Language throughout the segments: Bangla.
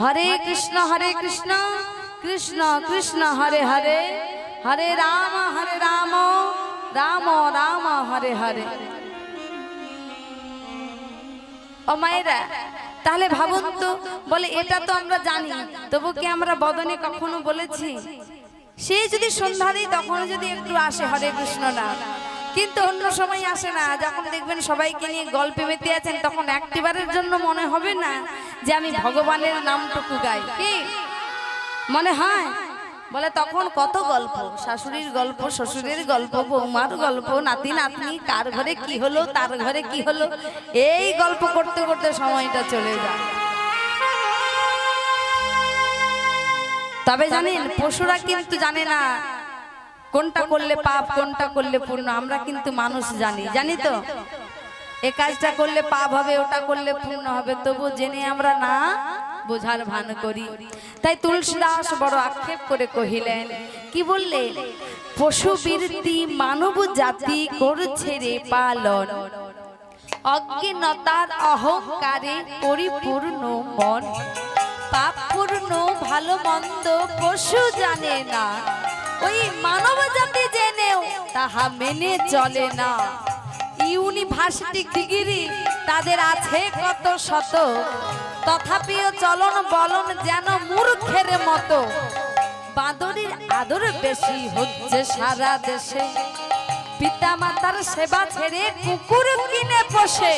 হরে কৃষ্ণ হরে কৃষ্ণ কৃষ্ণ কৃষ্ণ, হরে হরে হরে রাম হরে রাম রাম রাম, হরে হরে। ও মায়েরা, তাহলে ভাবুন তো, বলে এটা তো আমরা জানি, তবু কি আমরা বদনে কখনো বলেছি? সে যদি সন্ধ্যা তখন যদি একটু আসে হরে কৃষ্ণ না কিন্তু অন্য সময় আসে না। যখন দেখবেন সবাইকে নিয়ে গল্পে মেতে আছেন, তখন একটিবারের জন্য মনে হবে না যে আমি ভগবানের নামটুকু গাই। কি? মনে হয়? বলে, তখন কত গল্প? শাশুড়ির গল্প, শ্বশুরের গল্প, বৌমার গল্প, নাতি, নাতনি, কার ঘরে কি হলো, তার ঘরে কি হলো? এই গল্প করতে করতে সময়টা চলে যায়। তবে জানেন, পশুরা কিন্তু জানে না কোনটা করলে পাপ কোনটা করলে পূর্ণ আমরা কিন্তু মানুষ জানি জানি তো? এ কাজটা করলে পাপ হবে ওটা করলে পূর্ণ হবে তবু জেনে আমরা না বোঝার ভান করি। তাই তুলসীদাস বড় আক্ষেপ করে কহিলেন কি বললেন পশু বীরতি মানব জাতি করছে রে পালন। অজ্ঞানতার অহংকারে পরিপূর্ণ মন। পাপপূর্ণ ভালো মন্দ পশু জানে না। ওই মানব জাতি জেনেও তাহা মেনে চলে না। ইউনিভার্সিটি ডিগ্রি তাদের আছে কত শত, তথাপিও চলন বলন যেন মূর্খের মতো। বাঁদরের আদর বেশি হচ্ছে সারা দেশে। পিতা মাতার সেবা ছেড়ে কুকুর কিনে পোষে।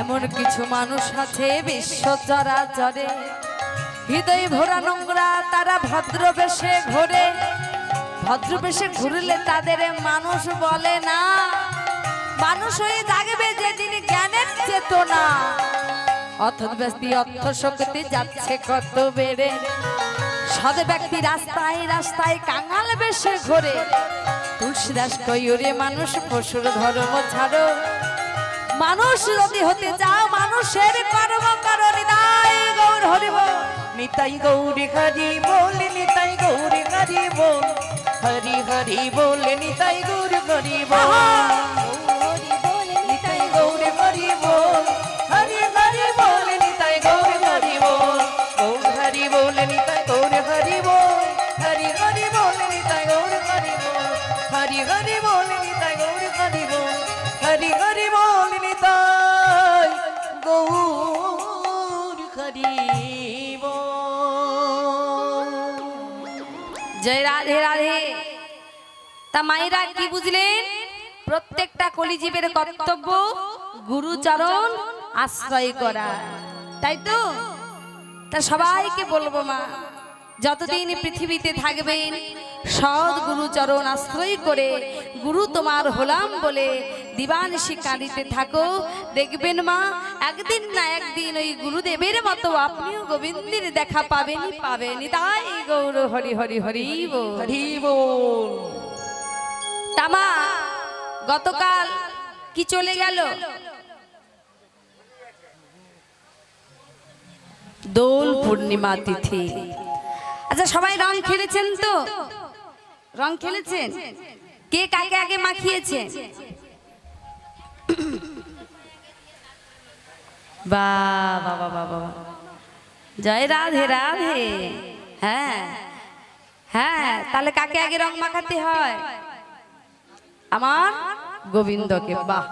এমন কিছু মানুষ আছে বিশ্ব চরাচরে। হৃদয় ভরা নোংরা তারা ভদ্রবেশে ঘোরে। ভদ্রবেশে ঘুরলে তাদের মানুষ বলে না। মানুষ হয়ে জাগবে তিনি জ্ঞানের চেতনা। অর্থ ব্যক্তি অর্থ শক্তি যাচ্ছে কত বেড়ে। সদ ব্যক্তি রাস্তায় রাস্তায় কাঙাল বেশে ঘোরে। তুলসীদাস কইরে মানুষ, পশুর ধর্ম ছাড়ো। মানুষ যদি হতে চাও, মানুষের কর্ম করো, নিতাই গৌর হরিব। নিতাই গৌরী হরি বল নিতাই গৌরী হরি বল হরি হরি বলে নিতাই গুরু হরি বল তা মায়েরা কি বুঝলেন? প্রত্যেকটা কলিজীবের কর্তব্য গুরুচরণ, আশ্রয় করা। তাই তো? তা সবাইকে বলব মা, যতদিন পৃথিবীতে থাকবেন, সৎ গুরুচরণ, আশ্রয় করে গুরু তোমার হলাম বলে দিবানিশি কাঁদিতে থাকো। দেখবেন মা, একদিন না একদিন ওই গুরুদেবের মতো আপনিও গোবিন্দের দেখা পাবেনই পাবেনই। তাই গৌর হরি হরি হরি। হরি তামা, গতকাল কি চলে গেল? দোল পূর্ণিমা তিথি। আচ্ছা সবাই রং খেলেছেন তো? রং খেলেছেন? কে কাকে আগে মাখিয়েছে? বা বাবা বাবা জয় রাধে রাধে। হ্যাঁ হ্যাঁ তাহলে কাকে আগে রং মাখাতে হয়? আমার গোবিন্দকে বাহ।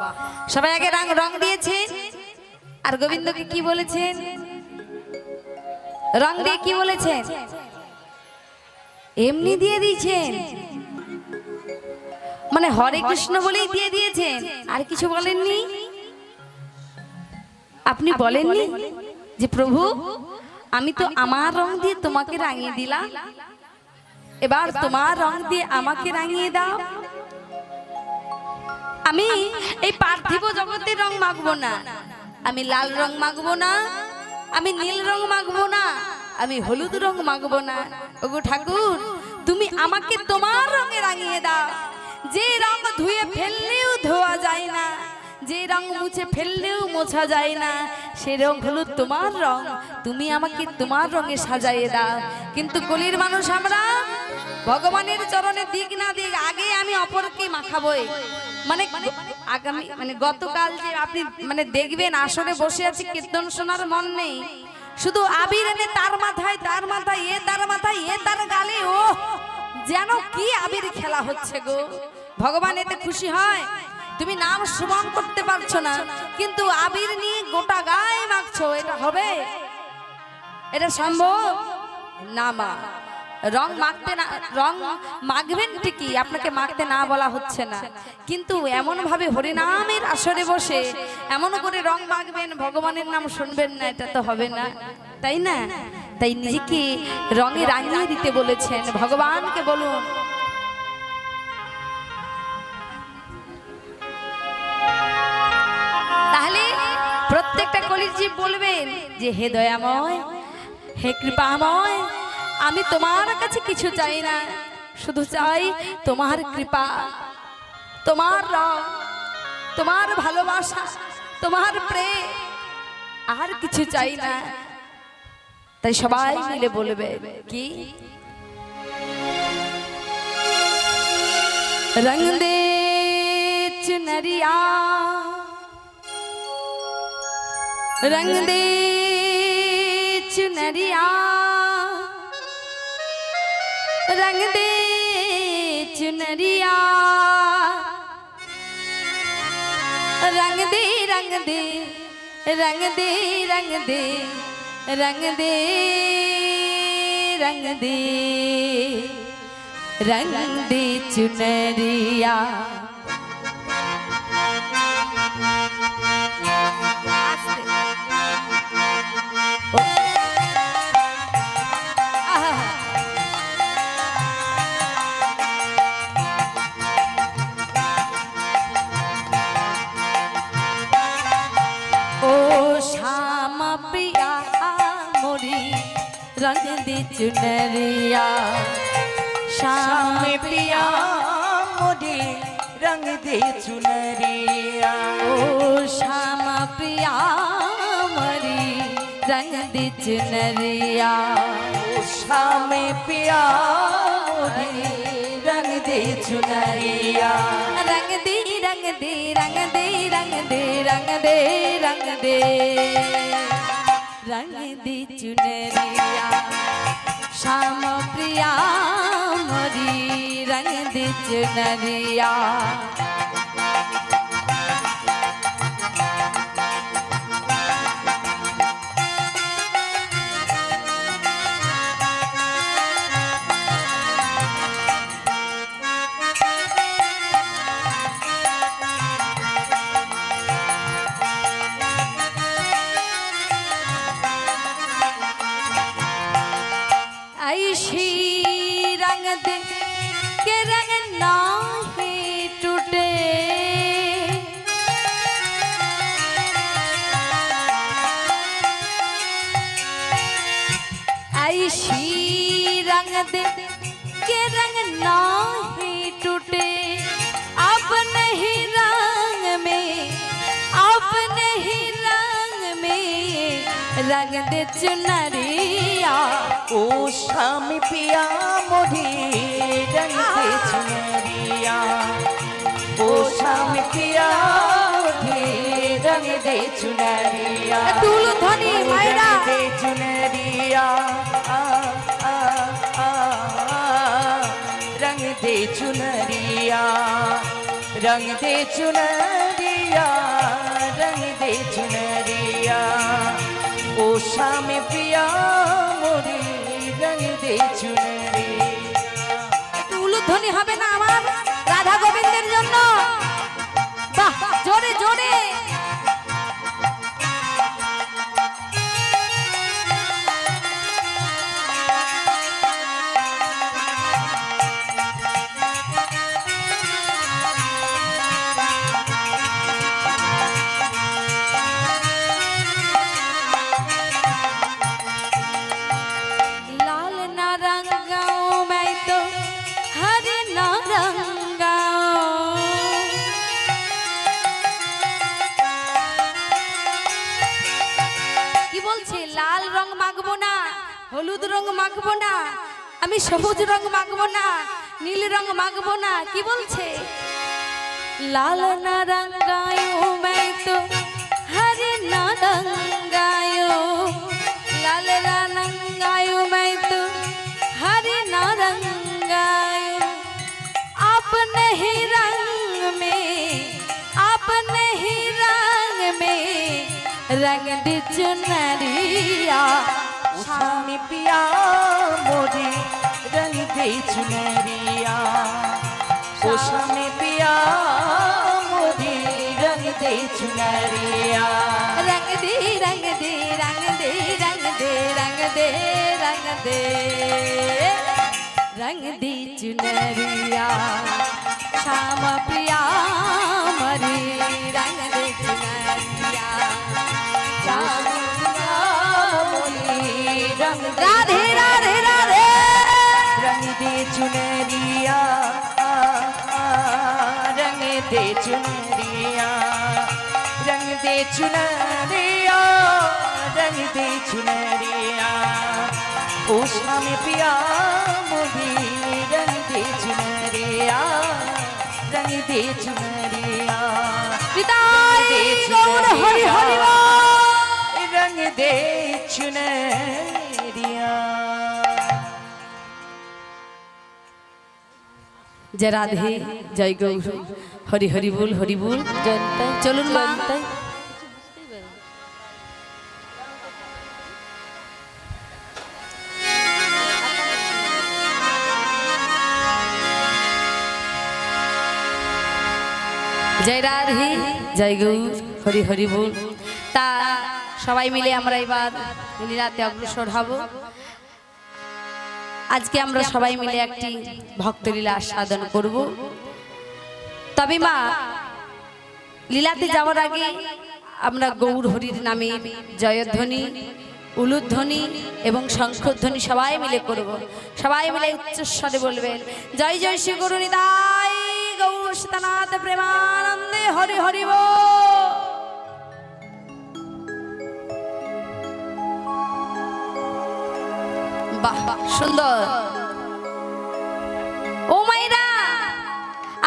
সবাই আগে রং রং দিয়েছেন। আর গোবিন্দকে কি বলেছেন? রং দিয়ে কি বলেছেন? এমনি দিয়ে দিয়েছেন। মানে হরে কৃষ্ণ বলেই দিয়ে দিয়েছেন। আর কিছু বলেননি? আপনি বলেননি যে প্রভু আমি তো আমার রং দিয়ে তোমাকে রাঙিয়ে দিলাম। এবার তোমার রং দিয়ে আমাকে রাঙিয়ে দাও। আমি এই পার্থিব জগতের রং মাখবো না। আমি লাল রং মাখবো না, আমি নীল রং মাখবো না, আমি হলুদ রং মাখবো না। ওগো ঠাকুর, তুমি আমাকে তোমার রঙে রাঙিয়ে দাও। যে রং ধুয়ে ফেললেও ধোয়া যায় না, যে রং মুছে ফেললেও মোছা যায় না, সে রং হলো তোমার রং। তুমি আমাকে তোমার রঙে সাজাইয়ে দাও। কিন্তু গলির মানুষ আমরা ভগবানের চরণে দিক না দিক আগে আমি অপরকে মাখাবই। মানে আগামী মানে গতকাল যে আপনি মানে দেখবেন আসরে বসে আছি কীর্তন শোনার মন নেই। শুধু আবির এনে তার মাথায় তার মাথায় এ তার মাথায় এ তার গালে ও! যেন কি আবির খেলা হচ্ছে গো। ভগবান এতে খুশি হয়। তুমি নাম সুমন করতে পারছ না কিন্তু আবির নিয়ে গোটা গায়ে মাখছো এটা হবে? এটা সম্ভব? না মা। রং মাখতে না, রং মাখবেন ঠিকই, আপনাকে মাখতে না বলা হচ্ছে না। কিন্তু এমনভাবে হরিনামের আসরে বসে এমন করে রং মাখবেন, ভগবানের নাম শুনবেন না, এটা তো হবে না। তাই না? তাই নিজেকে রঙে রাঙিয়ে দিতে বলেছেন। ভগবানকে বলুন। তাহলে প্রত্যেকটা কলির জীব বলবেন যে, হে দয়াময়, হে কৃপাময় আমি তোমার কাছে কিছু চাই না শুধু চাই তোমার কৃপা তোমার রং তোমার ভালোবাসা তোমার প্রেম আর কিছু চাই না তাই সবাই মিলে বলবে কি রং দে চুনরিয়া रंग दे चुनरिया रंग दे चुनरिया रंग दे रंग दे रंग दे रंग दे रंग दे रंग दे रंग दे चुनरिया আহা चुनरिया शाम पिया मोरे रंग दे चुनरिया ओ शाम पिया मरी रंग दे चुनरिया शाम पिया मोरे रंग दे चुनरिया रंग दे रंग दे रंग दे रंग दे रंग दे रंग दे रंग दे चुनरिया श्याम प्रिया मोरी रंग दे चुनरिया ओ श्याम पिया मोरे रंग दे चुनरिया ओ श्याम पिया मोरे रंग दे चुनरिया टूल ध्वनि मायरा रंग दे चुनरिया आ, आ, आ, आ, रंग दे चुनरिया रंग दे चुनरिया रंग दे चुनरिया ओ श्याम पिया मोरे সেই হবে না আমার? রাধা গোবিন্দের জন্য? জোরে জোরে। সবুজ রং মাগবো না নীল রং মাগবো না কি বলছে? লাল নারঙ্গায়ো मैं तो रंग दे चुनरिया ओ स्वामी पिया मोरी रंग दे चुनरिया रंग दे रंग दे रंग दे रंग दे रंग दे रंग दे रंग दी चुनरिया श्याम प्रिया मरी रंग दे चुनरिया रंग दे चुनरिया रंग दे चुनरिया रंग दे चुनरिया ओ स्वामी पिया मोदी रंग दे चुनरिया रंग दे चुनरिया पिताई गौर हरि हरि बोल। रंग दे चुनरिया জয় রাধে জয় গৌর হরি হরি বল হরি বল চলুন মা জয় রাধে জয় গৌর হরি হরি বল তা সবাই মিলে আমরা এবার লীলাতে অগ্রসর হব। আজকে আমরা সবাই মিলে একটি ভক্তলীলা আস্বাদন করব। তবে মা লীলাতে যাওয়ার আগে আমরা গৌর হরির নামে জয়ধ্বনি উলুধ্বনি এবং শঙ্খধ্বনি সবাই মিলে করব। সবাই মিলে উচ্চস্বরে বলবেন জয় জয় শ্রী গুরু নিতাই গৌর সীতানাথ প্রেমানন্দে হরি হরি বল। বাহ, সুন্দর। ও মাইরা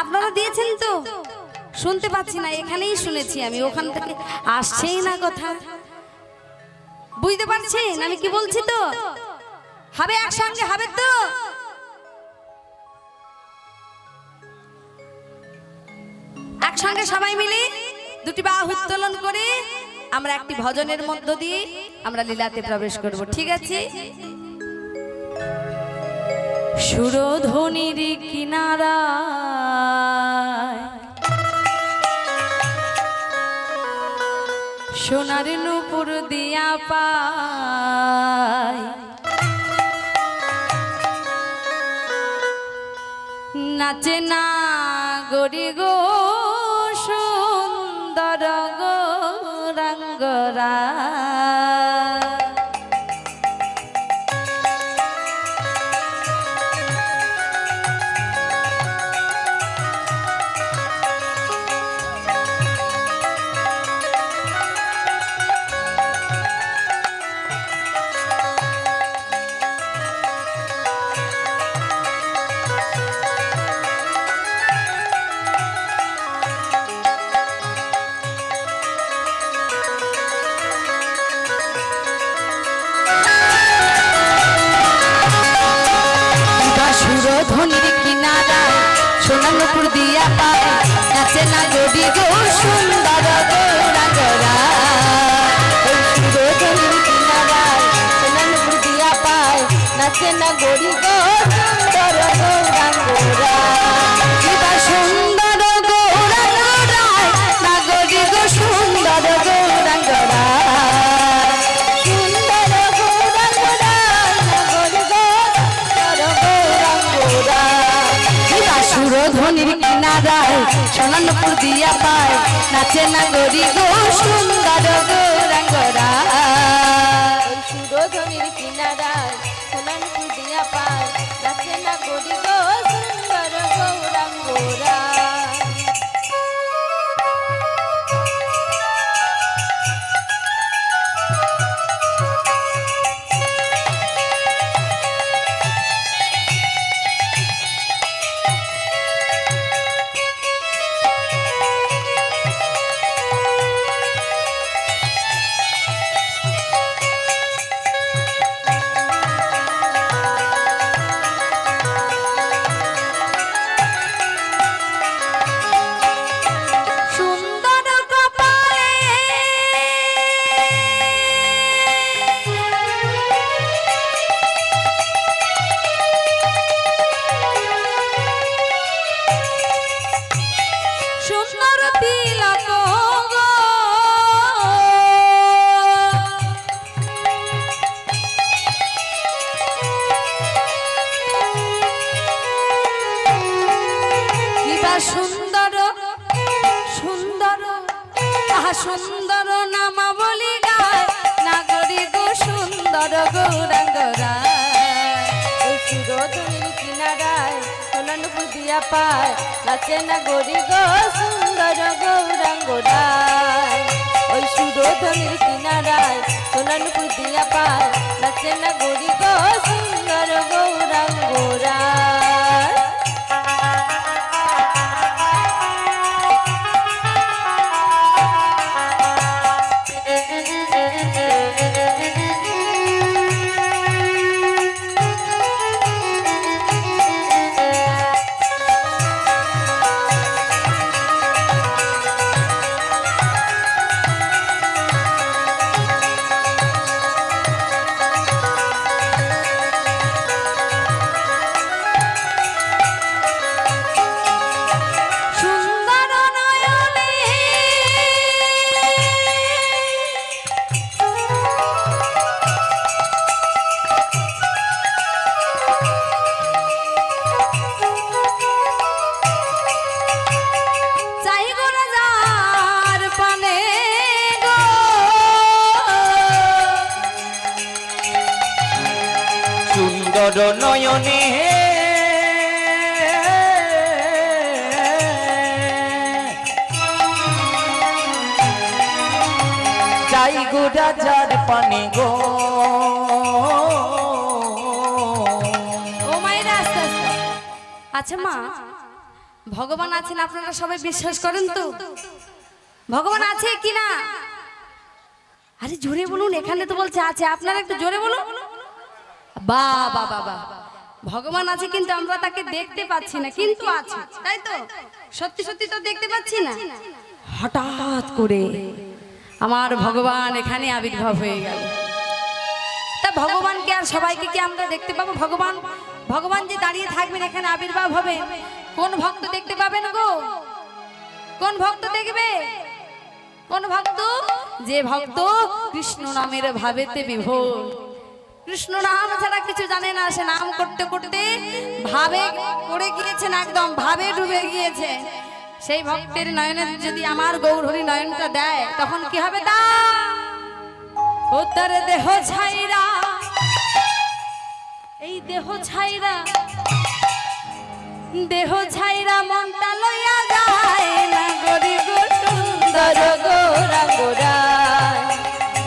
আপনারা দিয়েছেন তো? শুনতে পাচ্ছি না, এখানেই শুনেছি আমি, ওখান থেকে আসছেই না কথা। বুঝতে পারছেন? আমি কি বলছি তো? হবে একসঙ্গে, হবে তো? একসঙ্গে সবাই মিলে দুটি বাহু উত্তোলন করে আমরা একটি ভজনের মধ্য দিয়ে আমরা লীলাতে প্রবেশ করব, ঠিক আছে? সুরধ্বনির কিনারা সোনার নুপুর দিয়া পায়। নাচে না গরি গো সুন্দর গো রঙ্গরা নাচে না গড়ি গো সুন্দর গৌরাঙ্গরা কিনারায় সোনানপুর দিয়া পায়। নাচে না গরি গো সুন্দর গৌরাঙ্গরা। সুরধনির কিনারায় সোনানপুর দিয়া পায়। নাচে না গরি গো সুন্দর নামাবলী গায়, নাগরী গো সুন্দর গৌরাঙ্গ কিনারায় দিয়া পায়, নাচে নাগরী গো সুন্দর গৌরাঙ্গ ওই সুরধনির কিনারায় সোলানপুর দিয়া পায়, নাচে নাগরী গো সুন্দর গৌরাঙ্গ রাজার পানে গো। ও মায়েরা আস্তে। আচ্ছা মা, ভগবান আছেন, আপনারা সবাই বিশ্বাস করেন তো? ভগবান আছে কি না? আরে জোরে বলুন, এখানে তো বলছে আছে। আপনারা একটু জোরে বলুন। বা বা বা বা। ভগবান আছে কিন্তু আমরা তাকে দেখতে পাচ্ছি না, কিন্তু আছে, তাই তো? সত্যি সত্যি তো দেখতে পাচ্ছি না? হঠাৎ করে আমার ভগবান এখানে আবির্ভাব হয়ে গেল। তা ভগবানকে আর সবাইকে কি আমরা দেখতে পাবো? ভগবান ভগবান যে দাঁড়িয়ে থাকবেন এখানে আবির্ভাব হবে, কোন ভক্ত দেখতে পাবেন গো? কোন ভক্ত দেখবে? কোন ভক্ত? যে ভক্ত কৃষ্ণ নামের ভাবেতে বিভোর। কৃষ্ণ নাম ছাড়া কিছু জানে না, সে নাম করতে করতে ভাবে পড়ে গিয়েছেন, একদম ভাবে ডুবে গিয়েছে। সেই ভক্তের নয়নে যদি আমার গৌরহরি নয়নটা দেয়, তখন কি হবে তা? ও তার দেহ ছাইরা, এই দেহ ছাইরা দেহ ছাইরা মনটা লইয়া যায় না গরি গো সুন্দর গৌরাঙ্গ রায়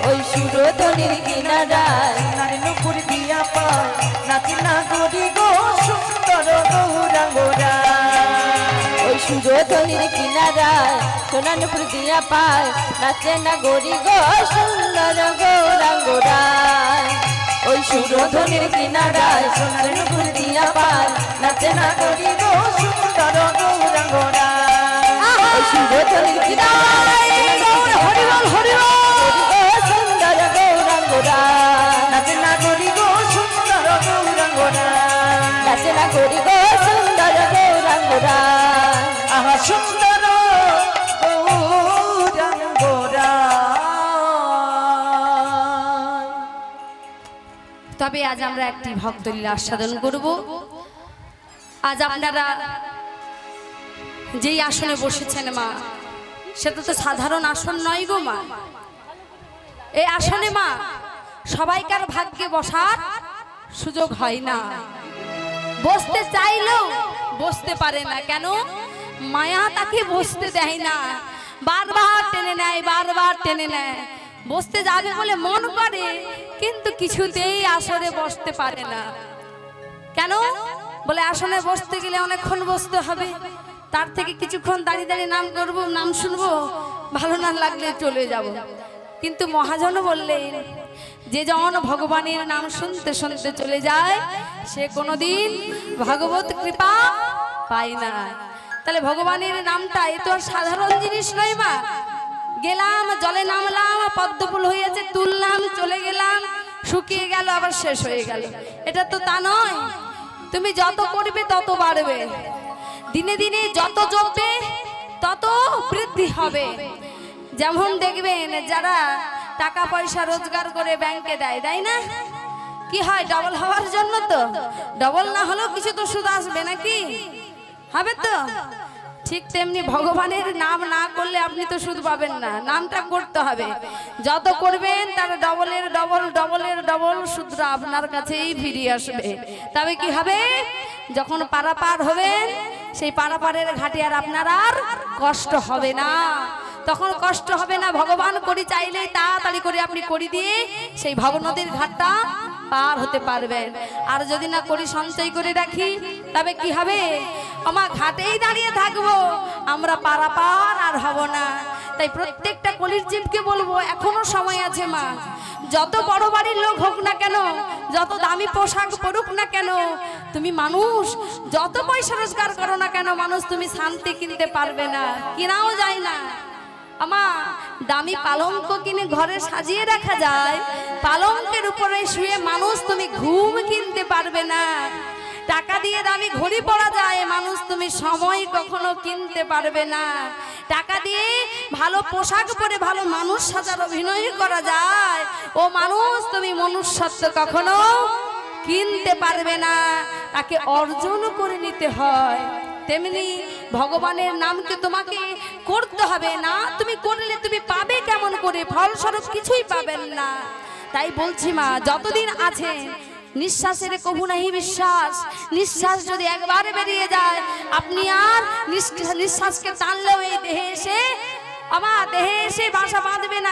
ওই সুরধনির কিনারায়, নারী নুপুর দিয়া পায় নাচি না গরি সুরধনির কিনারায়, সোনানুপুর দিয়া পায়, নাচে না গরি গো সুন্দর গৌরাঙ্গ রায় ওই সুরধনির কিনারায়, সোনানুপুর দিয়া পায়, নাচে না গরি গো সুন্দর গৌরাঙ্গরা ওই সুরধনির কিনারায় হরিবল হরিবল সুন্দর গৌরাঙ্গ নাচে না গরি গো সুন্দর গৌরাঙ্গরা নাচে না গরি গো সুন্দর গৌরাঙ্গ তবে আজ আমরা একটি ভক্তলীলা আস্বাদন করব। আজ আপনারা যেই আসনে বসেছেন মা, সেটা তো সাধারণ আসন নয় গো মা। এই আসনে মা, সবাইকার ভাগ্যে বসার সুযোগ হয় না। বসতে চাইলেও বসতে পারে না। কেন? মায়া তাকে বসতে দেয় না। বারবার টেনে নেয়, বারবার টেনে নেয়। বসতে যাবে বলে মন করে, কিন্তু কিছুতেই আসরে বসতে পারে না। কেন? বলে আসনে বসতে গেলে অনেকক্ষণ বসতে হবে। তার থেকে কিছুক্ষণ দাঁড়িয়ে দাঁড়িয়ে নাম করব, নাম শুনব, ভালো না লাগলে চলে যাব। কিন্তু মহাজন বললেন, যে যখন ভগবানের নাম শুনতে শুনতে চলে যায়, সে কোনোদিন ভগবত কৃপা পায় না। তাহলে ভগবানের নামটা এ তো সাধারণ জিনিস নয় মা গেলাম, জলে নামলাম, পদ্মফুল হয়েছে, তুললাম, চলে গেলাম, শুকিয়ে গেল, আবার শেষ হয়ে গেল। এটা তো তা নয়। তুমি যত করবে, তত বাড়বে। দিনে দিনে যত জমবে তত বৃদ্ধি হবে। যেমন দেখবেন, যারা টাকা পয়সা রোজগার করে ব্যাংকে দেয়, তাই না? কি হয় ডবল হওয়ার জন্য তো? ডবল না হলেও কিছু তো সুদ আসবে নাকি? হবে তো? ঠিক তেমনি ভগবানের নাম না করলে আপনি তো সুদ পাবেন না। নামটা করতে হবে। যত করবেন, তার ডবলের ডবল ডবলের ডবল সুদরা আপনার কাছেই ফিরে আসবে। তবে কি হবে? যখন পারাপার হবেন, সেই পারাপারের ঘাটে আর আপনার আর কষ্ট হবে না। তখন কষ্ট হবে না। ভগবান করি চাইলেই তাড়াতাড়ি করে আপনি করি দিয়ে সেই ভবনদীর ঘাটটা পার হতে পারবেন আর যদি না করি সঞ্চয় করে রাখি, তবে কি হবে? আমার ঘাটেই দাঁড়িয়ে থাকব। আমরা পারাপার আর হব না। তাই প্রত্যেকটা কলির জীবকে বলব, এখনও সময় আছে মা। যত বড় বাড়ির লোক হোক না কেন, যত দামি পোশাক পরুক না কেন, তুমি মানুষ, যত পয়সা রোজগার করো না কেন, মানুষ তুমি শান্তি কিনতে পারবে না। কিনাও যায় না। আমা, দামি পালঙ্ক কিনে ঘরে সাজিয়ে রাখা যায়। পালঙ্কের উপরে শুয়ে মানুষ তুমি ঘুম কিনতে পারবে না। টাকা দিয়ে দামি ঘড়ি পরা যায়, মানুষ তুমি সময় কখনো কিনতে পারবে না। টাকা দিয়ে ভালো পোশাক পরে ভালো মানুষ সাজার অভিনয় করা যায়। ও মানুষ তুমি মনুষ্যত্ব কখনো কিনতে পারবে না। তাকে অর্জন করে নিতে হয়। তেমনি ভগবানের নামকে তোমাকে করতে হবে না। তুমি করলে তুমি পাবে কেমন করে? ফলস্বরূপ কিছুই পাবেন না। তাই বলছি মা, যতদিন আছে নিঃশ্বাসের কবু নাহি বিশ্বাস। নিঃশ্বাস যদি একবার বেরিয়ে যায়, আপনি আর নিঃশ্বাস- নিঃশ্বাসকে টানলেও এই দেহে এসে আমার দেহে এসে বাসা বাঁধবে না।